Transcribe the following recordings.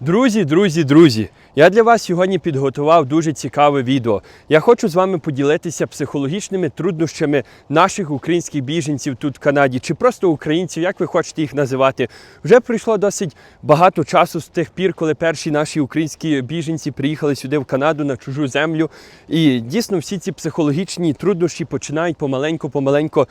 Друзі, друзі, друзі! Я для вас сьогодні підготував дуже цікаве відео. Я хочу з вами поділитися психологічними труднощами наших українських біженців тут в Канаді, чи просто українців, як ви хочете їх називати. Вже пройшло досить багато часу з тих пір, коли перші наші українські біженці приїхали сюди в Канаду на чужу землю. І дійсно всі ці психологічні труднощі починають помаленьку-помаленьку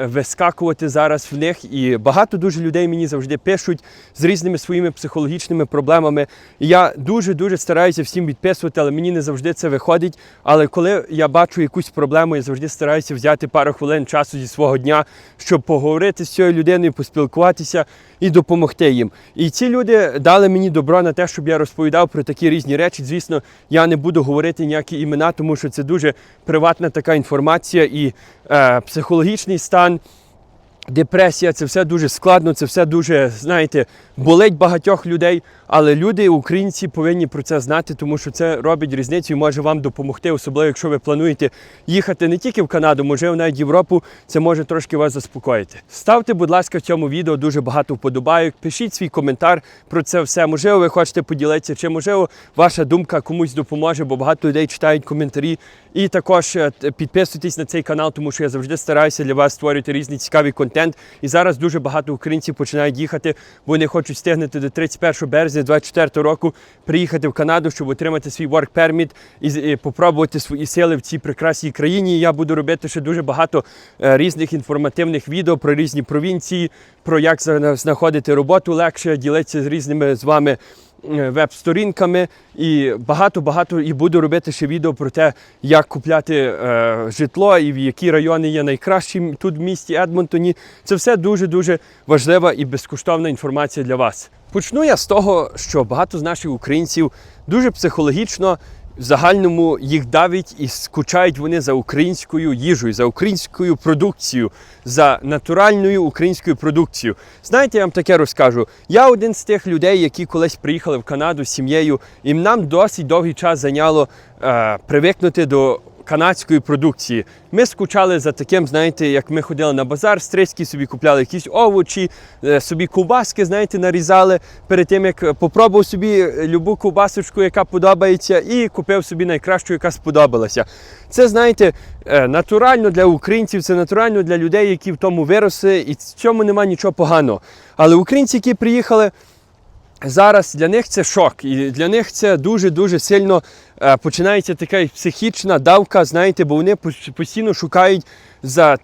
вискакувати зараз в них. І багато дуже людей мені завжди пишуть з різними своїми психологічними проблемами. І я дуже дуже стараюся всім відписувати, але мені не завжди це виходить. Але коли я бачу якусь проблему, я завжди стараюся взяти пару хвилин часу зі свого дня, щоб поговорити з цією людиною, поспілкуватися і допомогти їм. І ці люди дали мені добро на те, щоб я розповідав про такі різні речі. Звісно, я не буду говорити ніякі імена, тому що це дуже приватна така інформація і е, психологічний стан. Депресія це все дуже складно, це все дуже, знаєте, болить багатьох людей. Але люди, українці, повинні про це знати, тому що це робить різницю і може вам допомогти, особливо якщо ви плануєте їхати не тільки в Канаду, можливо, навіть в Європу. Це може трошки вас заспокоїти. Ставте, будь ласка, в цьому відео дуже багато вподобайок. Пишіть свій коментар про це все. Можливо, ви хочете поділитися, чи можливо ваша думка комусь допоможе, бо багато людей читають коментарі. І також е, підписуйтесь на цей канал, тому що я завжди стараюся для вас створювати різний цікавий контент. І зараз дуже багато українців починають їхати, бо вони хочуть встигнути до 31 березня 2024 року приїхати в Канаду, щоб отримати свій work permit і, попробувати свої сили в цій прекрасній країні. Я буду робити ще дуже багато е, різних інформативних відео про різні провінції, про як зна- знаходити роботу легше, ділитися з різними з вами веб-сторінками і багато-багато і буду робити ще відео про те, як купляти е, житло і в які райони є найкращі тут в місті Едмонтоні. Це все дуже-дуже важлива і безкоштовна інформація для вас. Почну я з того, що багато з наших українців дуже психологічно в загальному їх давить і скучають вони за українською їжею, за українською продукцією, за натуральною українською продукцією. Знаєте, я вам таке розкажу. Я один з тих людей, які колись приїхали в Канаду з сім'єю, і нам досить довгий час зайняло е, привикнути до канадської продукції. Ми скучали за таким, знаєте, як ми ходили на базар стрийський, собі купляли якісь овочі, е, собі ковбаски, знаєте, нарізали перед тим, як попробував собі любу ковбасочку, яка подобається, і купив собі найкращу, яка сподобалася. Це, знаєте, е, натурально для українців, це натурально для людей, які в тому виросли, і в цьому немає нічого поганого. Але українці, які приїхали, зараз для них це шок, і для них це дуже-дуже сильно е, починається така психічна давка, знаєте, бо вони постійно шукають за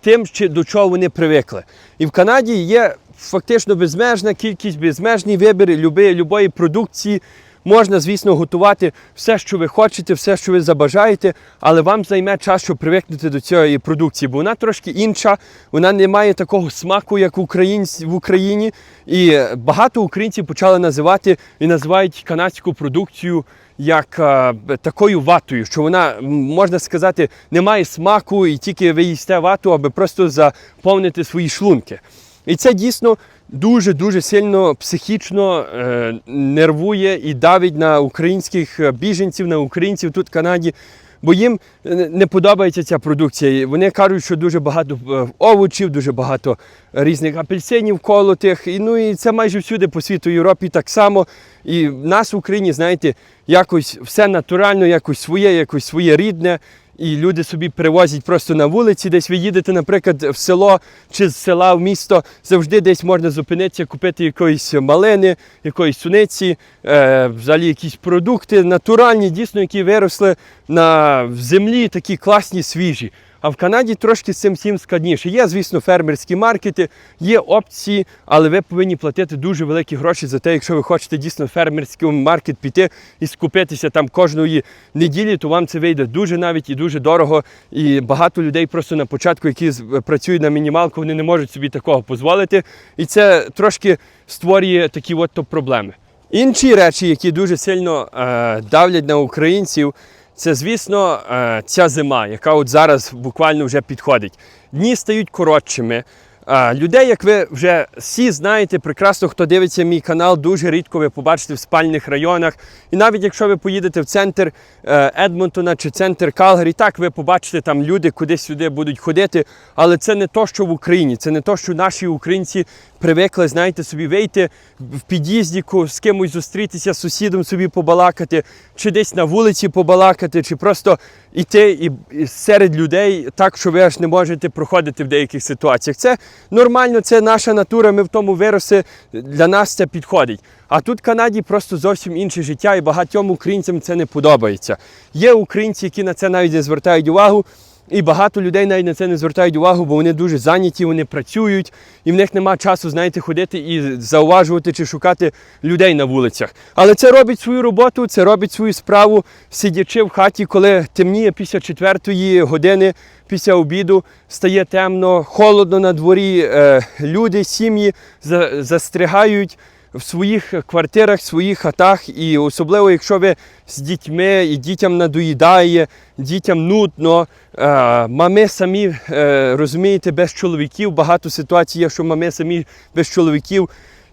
тим, до чого вони привикли. І в Канаді є фактично безмежна кількість, безмежний вибір любої, любої продукції. Можна, звісно, готувати все, що ви хочете, все, що ви забажаєте, але вам займе час, щоб привикнути до цієї продукції, бо вона трошки інша, вона не має такого смаку, як в Україні. І багато українців почали називати і називають канадську продукцію як е, такою ватою, що вона, можна сказати, не має смаку, і тільки ви їсте вату, аби просто заповнити свої шлунки. І це дійсно дуже-дуже сильно психічно е, нервує і давить на українських е, біженців, на українців тут в Канаді. Бо їм е, не подобається ця продукція. Вони кажуть, що дуже багато овочів, дуже багато різних апельсинів колотих. І, ну, і це майже всюди по світу Європі так само. І в нас в Україні, знаєте, якось все натурально, якось своє, якось своє рідне. І люди собі привозять просто на вулиці, десь ви їдете, наприклад, в село чи з села в місто, завжди десь можна зупинитися, купити якоїсь малини, якоїсь суниці, е, взагалі якісь продукти натуральні, дійсно, які виросли на землі, такі класні, свіжі. А в Канаді трошки з цим всім складніше. Є, звісно, фермерські маркети, є опції, але ви повинні платити дуже великі гроші за те, якщо ви хочете дійсно фермерський маркет піти і скупитися там кожної неділі, то вам це вийде дуже навіть і дуже дорого. І багато людей просто на початку, які працюють на мінімалку, вони не можуть собі такого дозволити. І це трошки створює такі от проблеми. Інші речі, які дуже сильно е, давлять на українців, це, звісно, е, ця зима, яка от зараз буквально вже підходить. Дні стають коротшими. Е, людей, як ви вже всі знаєте, прекрасно, хто дивиться мій канал, дуже рідко ви побачите в спальних районах. І навіть якщо ви поїдете в центр е, Едмонтона чи центр Калгарі, так ви побачите там люди кудись сюди будуть ходити. Але це не то, що в Україні, це не то, що наші українці привикли, знаєте, собі вийти в під'їзді, з кимось зустрітися, з сусідом собі побалакати, чи десь на вулиці побалакати, чи просто йти і, серед людей так, що ви аж не можете проходити в деяких ситуаціях. Це нормально, це наша натура, ми в тому виросли, для нас це підходить. А тут в Канаді просто зовсім інше життя, і багатьом українцям це не подобається. Є українці, які на це навіть не звертають увагу. І багато людей навіть на це не звертають увагу, бо вони дуже зайняті, вони працюють, і в них немає часу, знаєте, ходити і зауважувати чи шукати людей на вулицях. Але це робить свою роботу, це робить свою справу, сидячи в хаті, коли темніє після четвертої години, після обіду, стає темно, холодно на дворі. е, Люди, сім'ї за- застрягають в своїх квартирах, в своїх хатах, і особливо, якщо ви з дітьми і дітям надоїдає, дітям нудно. Е, мами самі е, розумієте, без чоловіків. Багато ситуацій є, що мами самі без чоловіків.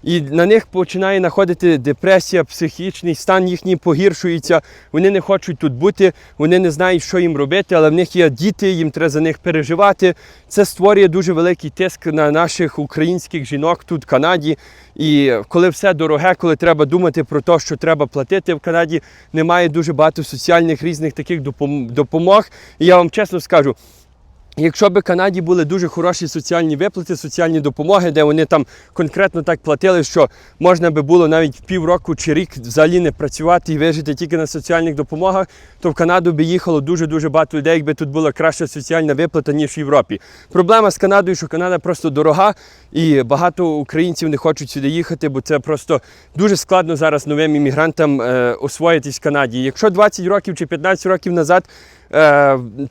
І на них починає находити депресія, психічний стан їхній погіршується. Вони не хочуть тут бути, вони не знають, що їм робити, але в них є діти, їм треба за них переживати. Це створює дуже великий тиск на наших українських жінок тут в Канаді. І коли все дороге, коли треба думати про те, що треба платити в Канаді, немає дуже багато соціальних різних таких допом- допомог. І я вам чесно скажу. Якщо б Канаді були дуже хороші соціальні виплати, соціальні допомоги, де вони там конкретно так платили, що можна би було навіть півроку чи рік взагалі не працювати і вижити тільки на соціальних допомогах, то в Канаду би їхало дуже-дуже багато людей, якби тут була краща соціальна виплата, ніж в Європі. Проблема з Канадою, що Канада просто дорога, і багато українців не хочуть сюди їхати, бо це просто дуже складно зараз новим іммігрантам е, освоїтись в Канаді. Якщо 20 років чи 15 років назад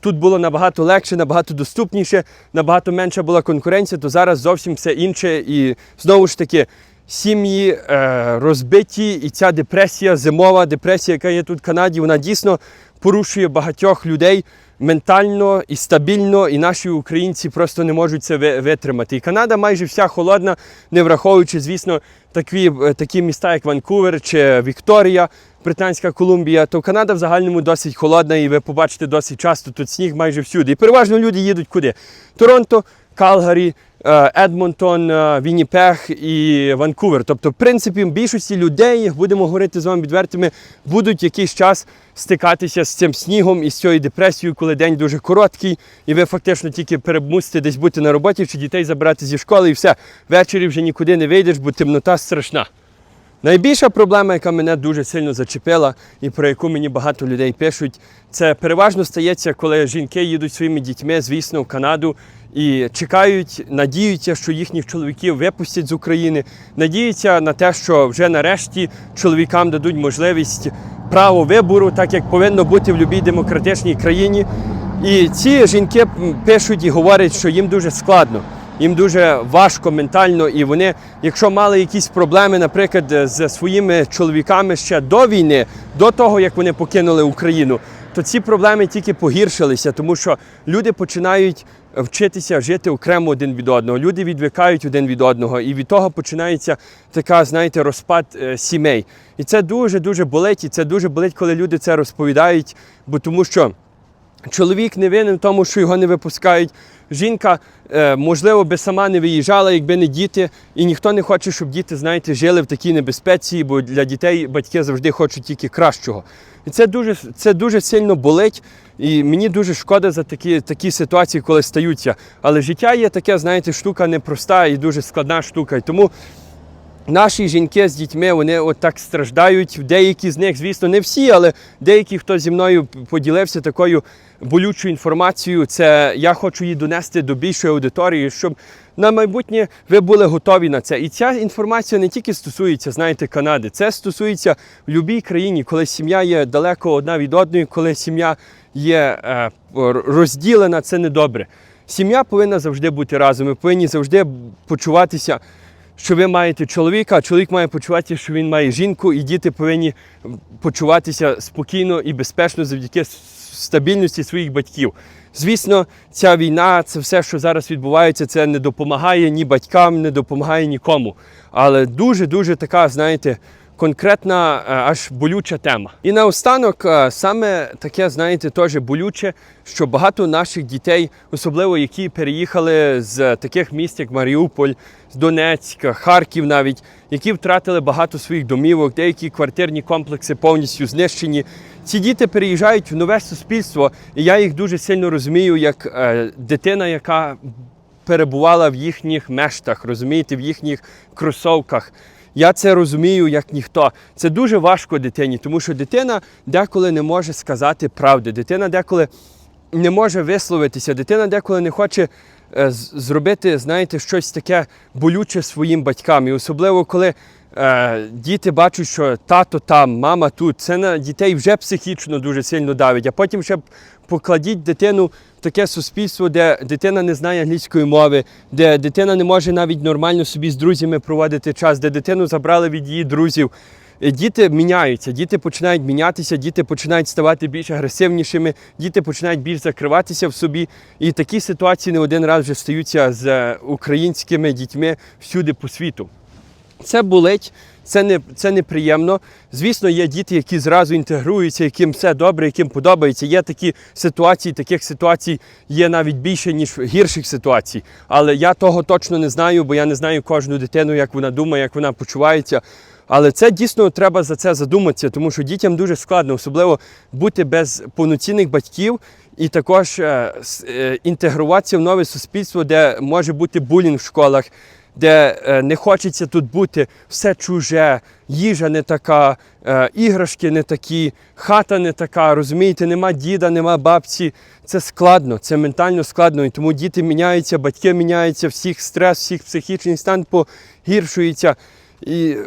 тут було набагато легше, набагато доступніше, набагато менша була конкуренція, то зараз зовсім все інше. І знову ж таки, сім'ї е, розбиті, і ця депресія, зимова депресія, яка є тут в Канаді, вона дійсно порушує багатьох людей ментально і стабільно, і наші українці просто не можуть це витримати. І Канада майже вся холодна, не враховуючи, звісно, такі, е, такі міста, як Ванкувер чи Вікторія. Британська Колумбія, то Канада в загальному досить холодна, і ви побачите досить часто тут сніг майже всюди. І переважно люди їдуть куди? Торонто, Калгарі, е, Едмонтон, е, Вінніпег і Ванкувер. Тобто, в принципі, більшості людей, будемо говорити з вами відвертими, будуть якийсь час стикатися з цим снігом і з цією депресією, коли день дуже короткий, і ви фактично тільки перемусите десь бути на роботі чи дітей забирати зі школи, і все. Ввечері вже нікуди не вийдеш, бо темнота страшна. Найбільша проблема, яка мене дуже сильно зачепила і про яку мені багато людей пишуть, це переважно стається, коли жінки їдуть своїми дітьми, звісно, в Канаду і чекають, надіються, що їхніх чоловіків випустять з України, надіються на те, що вже нарешті чоловікам дадуть можливість право вибору, так як повинно бути в будь-якій демократичній країні. І ці жінки пишуть і говорять, що їм дуже складно. Їм дуже важко ментально, і вони, якщо мали якісь проблеми, наприклад, з своїми чоловіками ще до війни, до того як вони покинули Україну, то ці проблеми тільки погіршилися, тому що люди починають вчитися жити окремо один від одного. Люди відвикають один від одного, і від того починається така, знаєте, розпад е, сімей. І це дуже дуже болить. І це дуже болить, коли люди це розповідають, бо тому що. Чоловік не винен в тому, що його не випускають. Жінка, е, можливо, би сама не виїжджала, якби не діти. І ніхто не хоче, щоб діти, знаєте, жили в такій небезпеці, бо для дітей батьки завжди хочуть тільки кращого. І це дуже, це дуже сильно болить. І мені дуже шкода за такі, такі ситуації, коли стаються. Але життя є таке, знаєте, штука непроста і дуже складна штука. І тому Наші жінки з дітьми вони от так страждають. Деякі з них, звісно, не всі, але деякі, хто зі мною поділився такою болючою інформацією, це я хочу її донести до більшої аудиторії, щоб на майбутнє ви були готові на це. І ця інформація не тільки стосується, знаєте, Канади, це стосується в будь-якій країні, коли сім'я є далеко одна від одної, коли сім'я є е, розділена, це недобре. Сім'я повинна завжди бути разом. Ми повинні завжди почуватися що ви маєте чоловіка, а чоловік має почувати, що він має жінку, і діти повинні почуватися спокійно і безпечно завдяки стабільності своїх батьків. Звісно, ця війна, це все, що зараз відбувається, це не допомагає ні батькам, не допомагає нікому. Але дуже-дуже така, знаєте, конкретна е, аж болюча тема. І наостанок, е, саме таке, знаєте, теж болюче, що багато наших дітей, особливо які переїхали з таких міст, як Маріуполь, з Донецька, Харків навіть, які втратили багато своїх домівок, деякі квартирні комплекси повністю знищені. Ці діти переїжджають в нове суспільство, і я їх дуже сильно розумію, як е, дитина, яка перебувала в їхніх мештах, розумієте, в їхніх кросовках. Я це розумію як ніхто. Це дуже важко дитині, тому що дитина деколи не може сказати правди. Дитина деколи не може висловитися, дитина деколи не хоче е, зробити, знаєте, щось таке болюче своїм батькам. І особливо коли діти бачать, що тато там, мама тут, це на дітей вже психічно дуже сильно давить. А потім ще покладіть дитину в таке суспільство, де дитина не знає англійської мови, де дитина не може навіть нормально собі з друзями проводити час, де дитину забрали від її друзів. Е, Діти міняються, діти починають мінятися, діти починають ставати більш агресивнішими, діти починають більш закриватися в собі. І такі ситуації не один раз вже стаються з е, українськими дітьми всюди по світу. Це болить, це не це неприємно. Звісно, є діти, які зразу інтегруються, яким все добре, яким подобається. Є такі ситуації, таких ситуацій є навіть більше, ніж гірших ситуацій. Але я того точно не знаю, бо я не знаю кожну дитину, як вона думає, як вона почувається. Але це дійсно треба за це задуматися, тому що дітям дуже складно, особливо бути без повноцінних батьків і також е, е, інтегруватися в нове суспільство, де може бути булінг в школах, де е, не хочеться тут бути все чуже, їжа не така, е, іграшки не такі, хата не така, розумієте, нема діда, нема бабці. Це складно, це ментально складно. І тому діти міняються, батьки міняються, всіх стрес, всіх психічний стан погіршується. І е,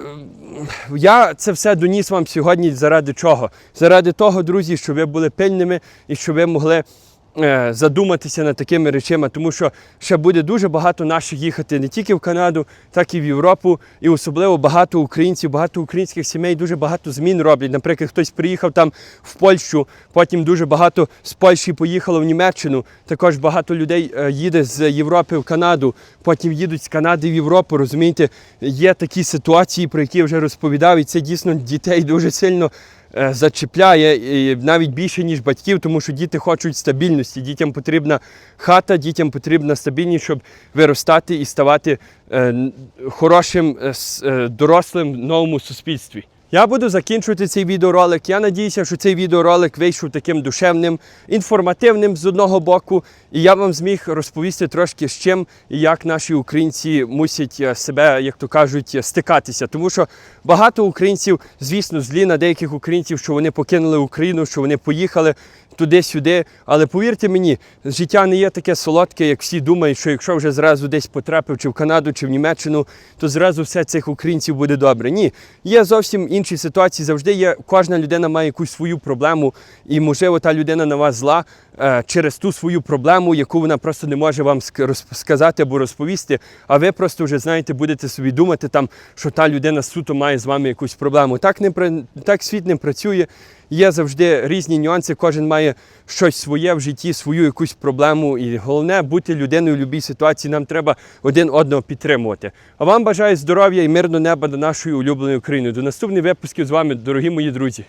я це все доніс вам сьогодні заради чого? Заради того, друзі, щоб ви були пильними і щоб ви могли задуматися над такими речами, тому що ще буде дуже багато наших їхати не тільки в Канаду, так і в Європу. І особливо багато українців, багато українських сімей дуже багато змін роблять. Наприклад, хтось приїхав там в Польщу, потім дуже багато з Польщі поїхало в Німеччину. Також багато людей е, їде з Європи в Канаду, потім їдуть з Канади в Європу. Розумієте, є такі ситуації, про які я вже розповідав, і це дійсно дітей дуже сильно е, зачіпляє навіть більше, ніж батьків, тому що діти хочуть стабільності. Дітям потрібна хата, дітям потрібна стабільність, щоб виростати і ставати е, хорошим е, е, дорослим в новому суспільстві. Я буду закінчувати цей відеоролик. Я надіюся, що цей відеоролик вийшов таким душевним, інформативним з одного боку, і я вам зміг розповісти трошки з чим і як наші українці мусять е, себе, як то кажуть, е, стикатися. Тому що багато українців, звісно, злі на деяких українців, що вони покинули Україну, що вони поїхали туди-сюди. Але повірте мені, життя не є таке солодке, як всі думають, що якщо вже зразу десь потрапив чи в Канаду, чи в Німеччину, то зразу все цих українців буде добре. Ні, є зовсім інші ситуації. Завжди є, кожна людина має якусь свою проблему, і можливо та людина на вас зла е, через ту свою проблему, яку вона просто не може вам сказати або розповісти. А ви просто вже знаєте, будете собі думати там, що та людина суто має з вами якусь проблему. Так не так світ не працює. Є завжди різні нюанси, кожен має щось своє в житті, свою якусь проблему. І головне бути людиною в будь-якій ситуації. Нам треба один одного підтримувати. А вам бажаю здоров'я і мирного неба до нашої улюбленої України. До наступних випусків з вами, дорогі мої друзі.